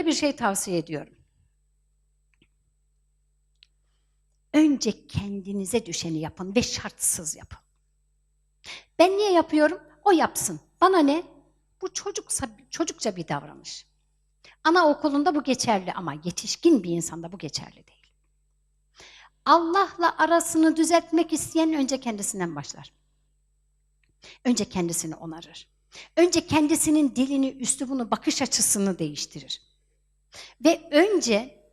öyle bir şey tavsiye ediyorum. Önce kendinize düşeni yapın ve şartsız yapın. Ben niye yapıyorum? O yapsın. Bana ne? Bu çocuksa, çocukça bir davranış. Anaokulunda bu geçerli ama yetişkin bir insanda bu geçerli değil. Allah'la arasını düzeltmek isteyen önce kendisinden başlar. Önce kendisini onarır. Önce kendisinin dilini, üslubunu, bakış açısını değiştirir. Ve önce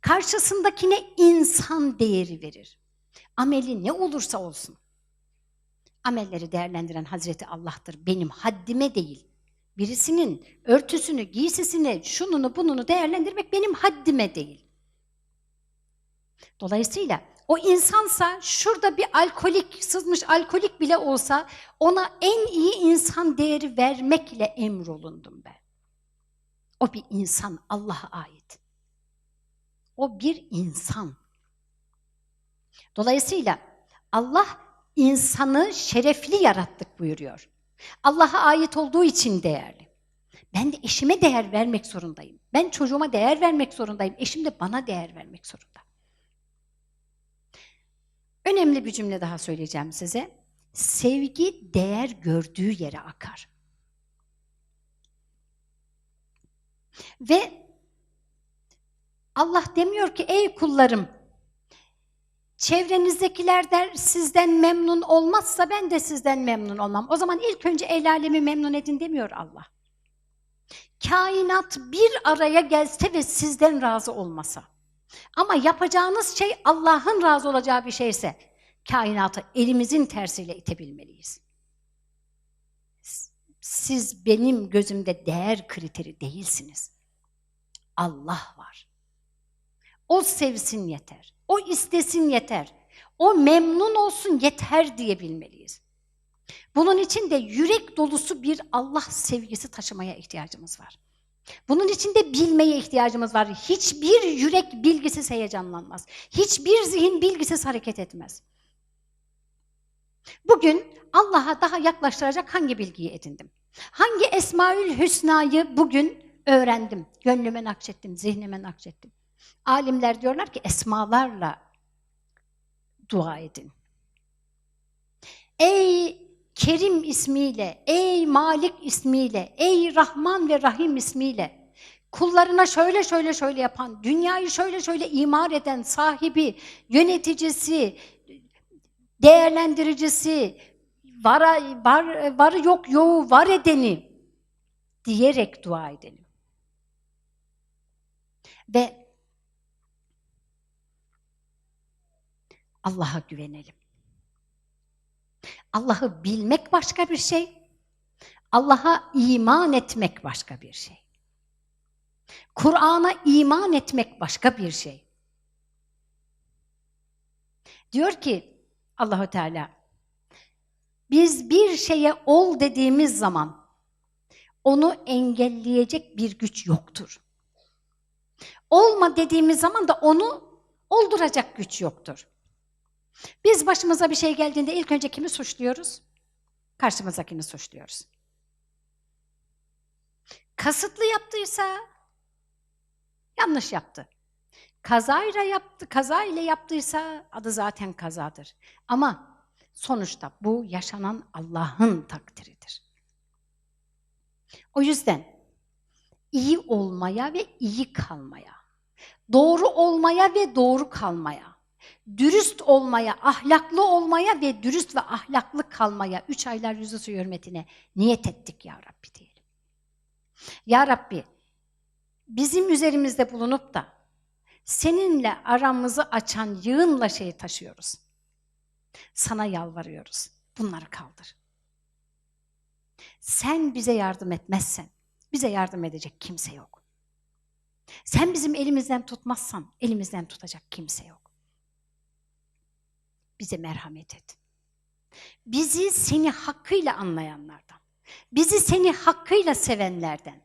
karşısındakine insan değeri verir. Ameli ne olursa olsun. Amelleri değerlendiren Hazreti Allah'tır. Benim haddime değil. Birisinin örtüsünü, giysisini, şununu bununu değerlendirmek benim haddime değil. Dolayısıyla o insansa şurada bir alkolik, sızmış alkolik bile olsa ona en iyi insan değeri vermekle emrolundum ben. O bir insan, Allah'a ait. O bir insan. Dolayısıyla Allah insanı şerefli yarattık buyuruyor. Allah'a ait olduğu için değerli. Ben de eşime değer vermek zorundayım. Ben çocuğuma değer vermek zorundayım. Eşim de bana değer vermek zorunda. Önemli bir cümle daha söyleyeceğim size. Sevgi değer gördüğü yere akar. Ve Allah demiyor ki ey kullarım çevrenizdekiler sizden memnun olmazsa ben de sizden memnun olmam. O zaman ilk önce el alemi memnun edin demiyor Allah. Kainat bir araya gelse ve sizden razı olmasa. Ama yapacağınız şey Allah'ın razı olacağı bir şeyse kainatı elimizin tersiyle itebilmeliyiz. Siz benim gözümde değer kriteri değilsiniz. Allah var. O sevsin yeter. O istesin yeter. O memnun olsun yeter diyebilmeliyiz. Bunun için de yürek dolusu bir Allah sevgisi taşımaya ihtiyacımız var. Bunun için de bilmeye ihtiyacımız var. Hiçbir yürek bilgisiz heyecanlanmaz. Hiçbir zihin bilgisiz hareket etmez. Bugün Allah'a daha yaklaştıracak hangi bilgiyi edindim? Hangi Esmaül Hüsna'yı bugün öğrendim? Gönlüme nakşettim, zihnime nakşettim. Alimler diyorlar ki esmalarla dua edin. Ey Kerim ismiyle, ey Malik ismiyle, ey Rahman ve Rahim ismiyle kullarına şöyle şöyle şöyle yapan, dünyayı şöyle şöyle imar eden sahibi, yöneticisi, değerlendiricisi, var, var, varı yok yoğu var edeni diyerek dua edelim. Ve Allah'a güvenelim. Allah'ı bilmek başka bir şey, Allah'a iman etmek başka bir şey. Kur'an'a iman etmek başka bir şey. Diyor ki Allahu Teala biz bir şeye ol dediğimiz zaman onu engelleyecek bir güç yoktur. Olma dediğimiz zaman da onu olduracak güç yoktur. Biz başımıza bir şey geldiğinde ilk önce kimi suçluyoruz? Karşımızdakini suçluyoruz. Kasıtlı yaptıysa yanlış yaptı. Kazayla yaptı, kaza ile yaptıysa adı zaten kazadır. Ama sonuçta bu yaşanan Allah'ın takdiridir. O yüzden iyi olmaya ve iyi kalmaya, doğru olmaya ve doğru kalmaya, dürüst olmaya, ahlaklı olmaya ve dürüst ve ahlaklı kalmaya üç aylar yüzü suyu hürmetine niyet ettik ya Rabbi diyelim. Ya Rabbi bizim üzerimizde bulunup da seninle aramızı açan yığınla şeyi taşıyoruz. Sana yalvarıyoruz. Bunları kaldır. Sen bize yardım etmezsen bize yardım edecek kimse yok. Sen bizim elimizden tutmazsan elimizden tutacak kimse yok. Bize merhamet et. Bizi seni hakkıyla anlayanlardan, bizi seni hakkıyla sevenlerden,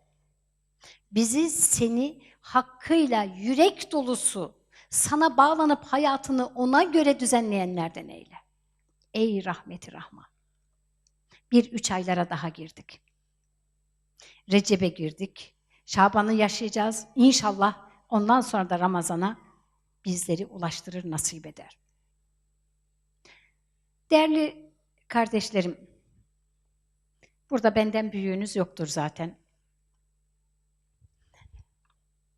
bizi seni hakkıyla yürek dolusu sana bağlanıp hayatını ona göre düzenleyenlerden eyle. Ey rahmeti rahman. Bir üç aylara daha girdik. Recep'e girdik. Şaban'ı yaşayacağız. İnşallah ondan sonra da Ramazan'a bizleri ulaştırır, nasip eder. Değerli kardeşlerim, burada benden büyüğünüz yoktur zaten.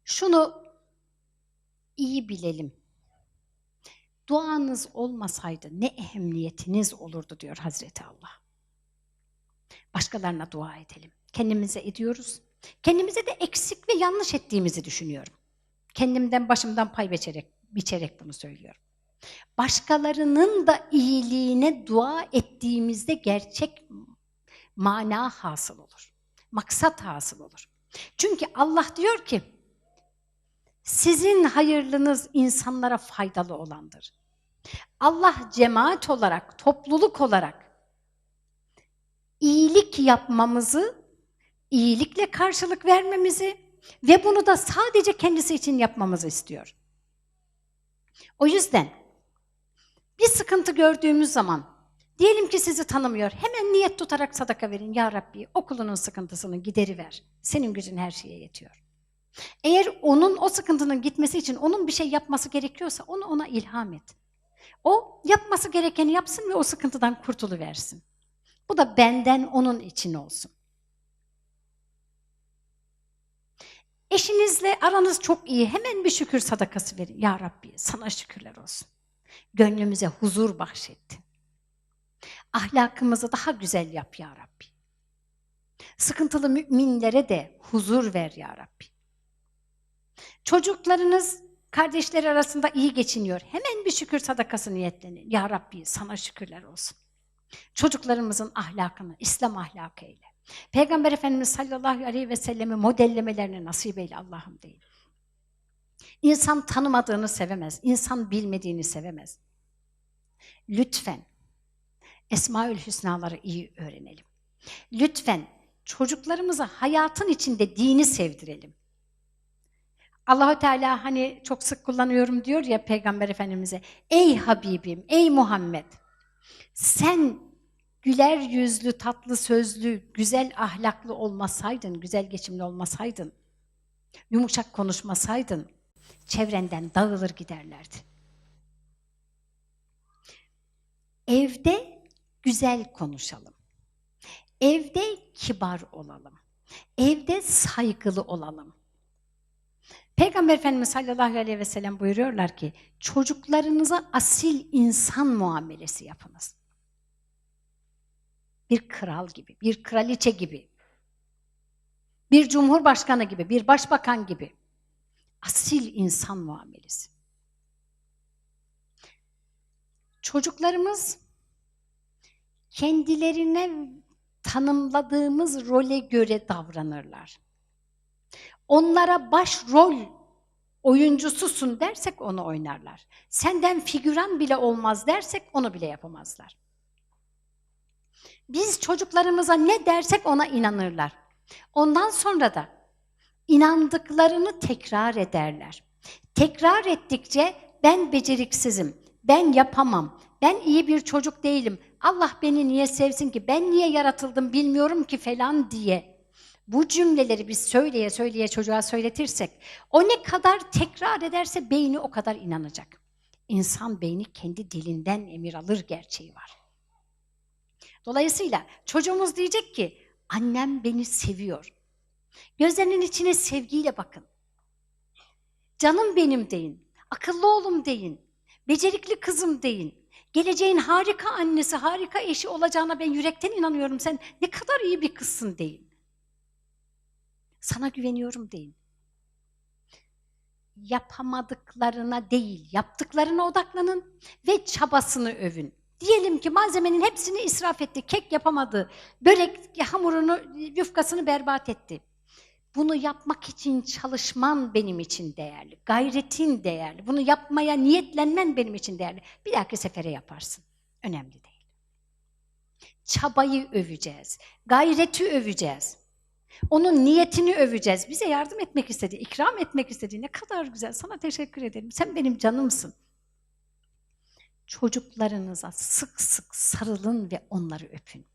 Şunu iyi bilelim. Duanız olmasaydı ne ehemmiyetiniz olurdu diyor Hazreti Allah. Başkalarına dua edelim. Kendimize ediyoruz. Kendimize de eksik ve yanlış ettiğimizi düşünüyorum. Kendimden başımdan pay biçerek, biçerek bunu söylüyorum. Başkalarının da iyiliğine dua ettiğimizde gerçek mana hasıl olur. Maksat hasıl olur. Çünkü Allah diyor ki, sizin hayırlınız insanlara faydalı olandır. Allah cemaat olarak, topluluk olarak iyilik yapmamızı, iyilikle karşılık vermemizi ve bunu da sadece kendisi için yapmamızı istiyor. O yüzden bir sıkıntı gördüğümüz zaman, diyelim ki sizi tanımıyor, hemen niyet tutarak sadaka verin. Ya Rabbi okulunun sıkıntısını gideriver. Senin gücün her şeye yetiyor. Eğer onun o sıkıntının gitmesi için onun bir şey yapması gerekiyorsa onu ona ilham et. O yapması gerekeni yapsın ve o sıkıntıdan kurtuluversin. Bu da benden onun için olsun. Eşinizle aranız çok iyi. Hemen bir şükür sadakası verin. Ya Rabbi sana şükürler olsun. Gönlümüze huzur bahşettin. Ahlakımızı daha güzel yap ya Rabbi. Sıkıntılı müminlere de huzur ver ya Rabbi. Çocuklarınız kardeşleri arasında iyi geçiniyor. Hemen bir şükür sadakası niyetlenin. Ya Rabbi sana şükürler olsun. Çocuklarımızın ahlakını, İslam ahlakı eyle. Peygamber Efendimiz sallallahu aleyhi ve sellemi modellemelerini nasip eyle Allah'ım değil. İnsan tanımadığını sevemez, insan bilmediğini sevemez. Lütfen Esmaül Hüsnaları iyi öğrenelim. Lütfen çocuklarımıza hayatın içinde dini sevdirelim. Allahu Teala hani çok sık kullanıyorum diyor ya Peygamber Efendimiz'e. Ey Habibim, ey Muhammed sen güler yüzlü, tatlı sözlü, güzel ahlaklı olmasaydın, güzel geçimli olmasaydın, yumuşak konuşmasaydın, çevrenden dağılır giderlerdi. Evde güzel konuşalım. Evde kibar olalım. Evde saygılı olalım. Peygamber Efendimiz sallallahu aleyhi ve sellem buyuruyorlar ki, çocuklarınıza asil insan muamelesi yapınız. Bir kral gibi, bir kraliçe gibi, bir cumhurbaşkanı gibi, bir başbakan gibi. Asil insan muamelesi. Çocuklarımız kendilerine tanımladığımız role göre davranırlar. Onlara başrol oyuncususun dersek onu oynarlar. Senden figüran bile olmaz dersek onu bile yapamazlar. Biz çocuklarımıza ne dersek ona inanırlar. Ondan sonra da inandıklarını tekrar ederler. Tekrar ettikçe ben beceriksizim, ben yapamam, ben iyi bir çocuk değilim, Allah beni niye sevsin ki, ben niye yaratıldım bilmiyorum ki falan diye bu cümleleri biz söyleye söyleye çocuğa söyletirsek, o ne kadar tekrar ederse beyni o kadar inanacak. İnsan beyni kendi dilinden emir alır gerçeği var. Dolayısıyla çocuğumuz diyecek ki, annem beni seviyor. Gözlerinin içine sevgiyle bakın. Canım benim deyin, akıllı oğlum deyin, becerikli kızım deyin. Geleceğin harika annesi, harika eşi olacağına ben yürekten inanıyorum. Sen ne kadar iyi bir kızsın deyin. Sana güveniyorum deyin. Yapamadıklarına değil, yaptıklarına odaklanın ve çabasını övün. Diyelim ki malzemenin hepsini israf etti, kek yapamadı, börek hamurunu, yufkasını berbat etti. Bunu yapmak için çalışman benim için değerli, gayretin değerli. Bunu yapmaya niyetlenmen benim için değerli. Bir dahaki sefere yaparsın. Önemli değil. Çabayı öveceğiz, gayreti öveceğiz. Onun niyetini öveceğiz. Bize yardım etmek istedi, ikram etmek istedi. Ne kadar güzel. Sana teşekkür ederim. Sen benim canımsın. Çocuklarınıza sık sık sarılın ve onları öpün.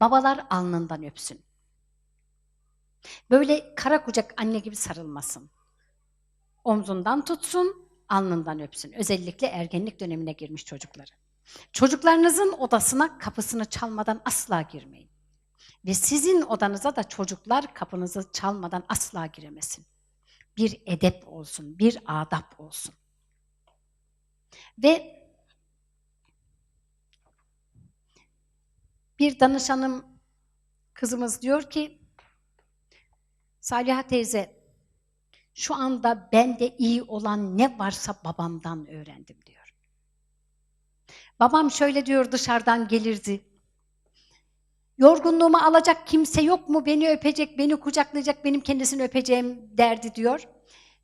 Babalar alnından öpsün. Böyle kara kucak anne gibi sarılmasın. Omzundan tutsun, alnından öpsün. Özellikle ergenlik dönemine girmiş çocukları. Çocuklarınızın odasına kapısını çalmadan asla girmeyin. Ve sizin odanıza da çocuklar kapınızı çalmadan asla giremesin. Bir edep olsun, bir adap olsun. Ve bir danışanım kızımız diyor ki Saliha teyze şu anda bende iyi olan ne varsa babamdan öğrendim diyor. Babam şöyle diyor dışarıdan gelirdi. Yorgunluğumu alacak kimse yok mu? Beni öpecek, beni kucaklayacak, benim kendisini öpeceğim derdi diyor.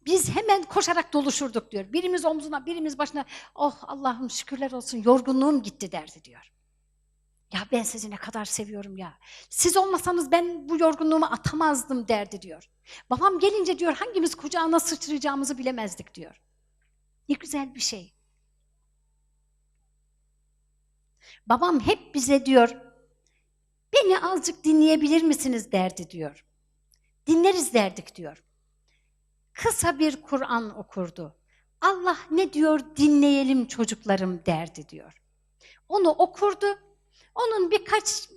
Biz hemen koşarak doluşurduk diyor. Birimiz omzuna, birimiz başına. Oh Allah'ım şükürler olsun yorgunluğum gitti derdi diyor. Ya ben sizi ne kadar seviyorum ya. Siz olmasanız ben bu yorgunluğumu atamazdım derdi diyor. Babam gelince diyor hangimiz kucağına sıçrayacağımızı bilemezdik diyor. Ne güzel bir şey. Babam hep bize diyor, beni azıcık dinleyebilir misiniz derdi diyor. Dinleriz derdik diyor. Kısa bir Kur'an okurdu. Allah ne diyor dinleyelim çocuklarım derdi diyor. Onu okurdu. Onun birkaç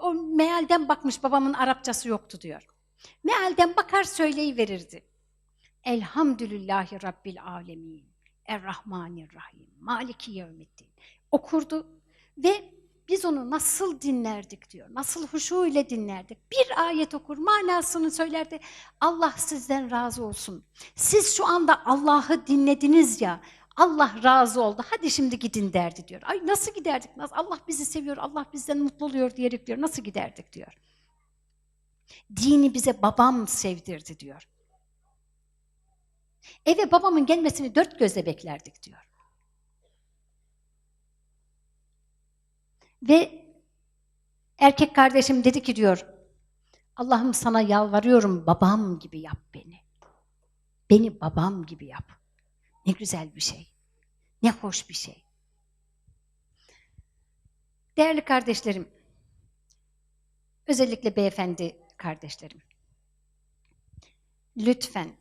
o mealden bakmış babamın Arapçası yoktu diyor. Mealden bakar söyleyiverirdi. Elhamdülillahi Rabbil Alemin. Errahmanirrahim. Maliki yevmiddin. Okurdu ve biz onu nasıl dinlerdik diyor. Nasıl huşu ile dinlerdik. Bir ayet okur, manasını söylerdi. Allah sizden razı olsun. Siz şu anda Allah'ı dinlediniz ya. Allah razı oldu. Hadi şimdi gidin derdi diyor. Ay nasıl giderdik? Allah bizi seviyor, Allah bizden mutlu oluyor diyerek diyor. Nasıl giderdik diyor. Dini bize babam sevdirdi diyor. Eve babamın gelmesini dört gözle beklerdik diyor. Ve erkek kardeşim dedi ki diyor, Allah'ım sana yalvarıyorum babam gibi yap beni. Beni babam gibi yap. Ne güzel bir şey. Ne hoş bir şey. Değerli kardeşlerim, özellikle beyefendi kardeşlerim, lütfen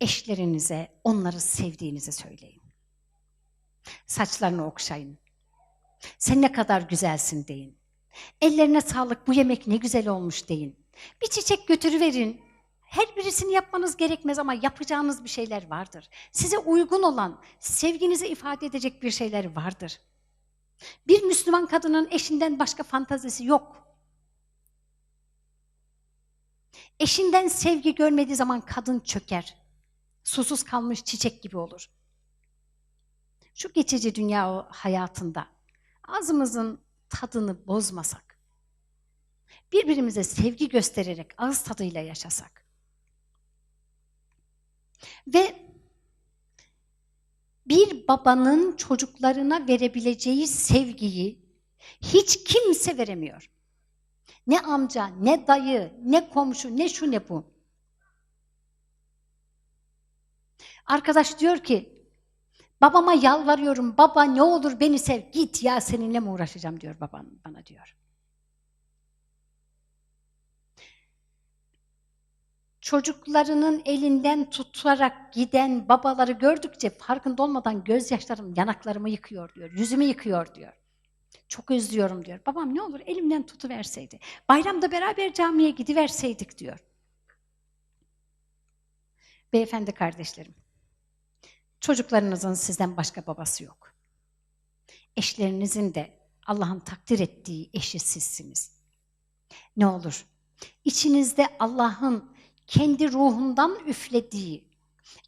eşlerinize onları sevdiğinizi söyleyin. Saçlarını okşayın. Sen ne kadar güzelsin deyin. Ellerine sağlık bu yemek ne güzel olmuş deyin. Bir çiçek götürüverin. Her birisini yapmanız gerekmez ama yapacağınız bir şeyler vardır. Size uygun olan, sevginizi ifade edecek bir şeyler vardır. Bir Müslüman kadının eşinden başka fantazisi yok. Eşinden sevgi görmediği zaman kadın çöker. Susuz kalmış çiçek gibi olur. Şu geçici dünya hayatında ağzımızın tadını bozmasak, birbirimize sevgi göstererek ağız tadıyla yaşasak ve bir babanın çocuklarına verebileceği sevgiyi hiç kimse veremiyor. Ne amca, ne dayı, ne komşu, ne şu ne bu. Arkadaş diyor ki, babama yalvarıyorum, baba ne olur beni sev, git ya seninle mi uğraşacağım diyor babam bana diyor. Çocuklarının elinden tutarak giden babaları gördükçe farkında olmadan gözyaşlarım yanaklarımı yıkıyor diyor, yüzümü yıkıyor diyor. Çok özlüyorum diyor. Babam ne olur elimden tutuverseydi. Bayramda beraber camiye gidiverseydik diyor. Beyefendi kardeşlerim, çocuklarınızın sizden başka babası yok. Eşlerinizin de Allah'ın takdir ettiği eşi sizsiniz. Ne olur, içinizde Allah'ın kendi ruhundan üflediği,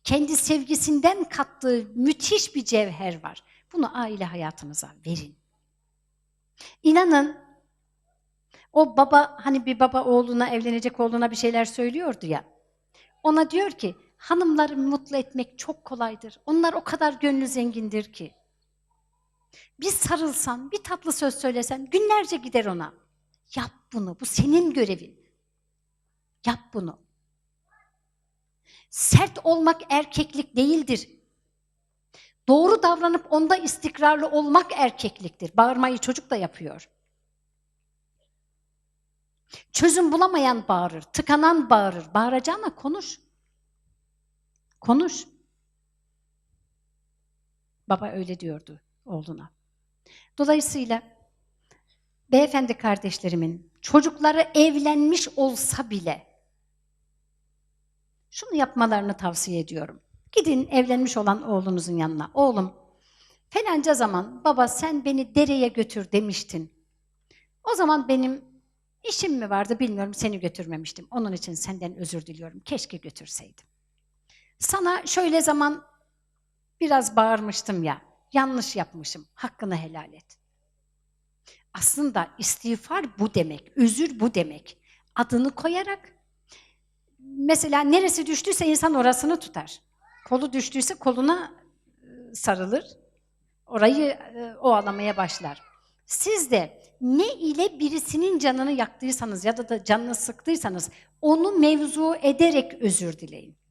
kendi sevgisinden kattığı müthiş bir cevher var. Bunu aile hayatınıza verin. İnanın o baba hani bir baba oğluna evlenecek oğluna bir şeyler söylüyordu ya. Ona diyor ki hanımları mutlu etmek çok kolaydır. Onlar o kadar gönlü zengindir ki. Bir sarılsan, bir tatlı söz söylesen günlerce gider ona. Yap bunu, bu senin görevin. Yap bunu. Sert olmak erkeklik değildir. Doğru davranıp onda istikrarlı olmak erkekliktir. Bağırmayı çocuk da yapıyor. Çözüm bulamayan bağırır, tıkanan bağırır. Bağıracağına konuş. Konuş. Baba öyle diyordu oğluna. Dolayısıyla beyefendi kardeşlerimin çocukları evlenmiş olsa bile şunu yapmalarını tavsiye ediyorum. Gidin evlenmiş olan oğlunuzun yanına. Oğlum, falanca zaman baba sen beni dereye götür demiştin. O zaman benim işim mi vardı bilmiyorum seni götürmemiştim. Onun için senden özür diliyorum. Keşke götürseydim. Sana şöyle zaman biraz bağırmıştım ya. Yanlış yapmışım. Hakkını helal et. Aslında istiğfar bu demek, özür bu demek. Adını koyarak mesela neresi düştüyse insan orasını tutar. Kolu düştüyse koluna e, sarılır. Orayı e, ovalamaya başlar. Siz de ne ile birisinin canını yaktıysanız ya da, da canını sıktıysanız onu mevzu ederek özür dileyin.